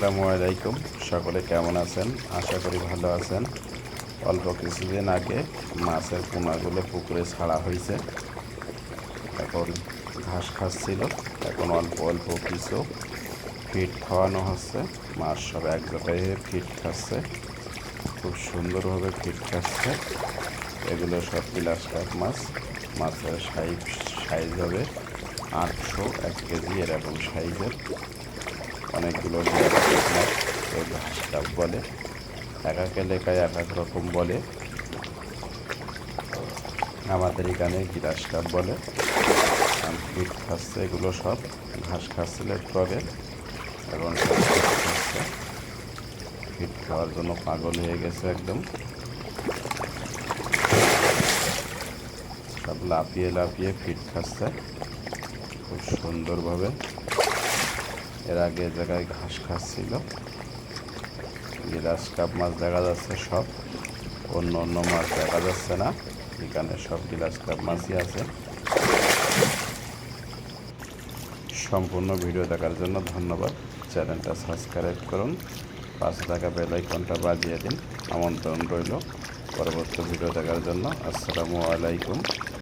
আসসালামু আলাইকুম। সকলে কেমন আছেন? আশা করি ভালো আছেন। অল্প কিছুদিন আগে মাছের পোনাগুলো পুকুরে ছাড়া হয়েছে। এখন ঘাস খাচ্ছিল। এখন অল্প অল্প কিছু ফিট খাওয়ানো হচ্ছে। মাছ সব এক জায়গায় হয়ে ফিট খাচ্ছে। খুব সুন্দরভাবে ফিট খাচ্ছে। এগুলো সব গ্লাস কাপ মাছ। মাছের সাইজ সাইজ হবে আটশো এক কেজি, এরকম সাইজের। অনেকগুলো বলে। এক এক এলাকায় এক এক রকম বলে। আমাদের এখানে গিলাস কাপ বলে। ফিট খাচ্ছে এগুলো সব ঘাস খাচ্ছিল সব খাচ্ছে ফিট খাওয়ার জন্য পাগল হয়ে গেছে একদম। সব লাফিয়ে লাফিয়ে ফিট খাচ্ছে। খুব সুন্দরভাবে। এর আগে জায়গায় ঘাস খাচ্ছিল গিলাস কাপ মাছ দেখা যাচ্ছে সব। অন্য অন্য মাছ দেখা যাচ্ছে না, এখানে সব গিলাস কাপ মাছই আছে। সম্পূর্ণ ভিডিও দেখার জন্য ধন্যবাদ। চ্যানেলটা সাবস্ক্রাইব করুন, পাশে থাকা বেল আইকনটা বাজিয়ে দিন। আমন্ত্রণ রইল পরবর্তী ভিডিও দেখার জন্য। আসসালামু আলাইকুম।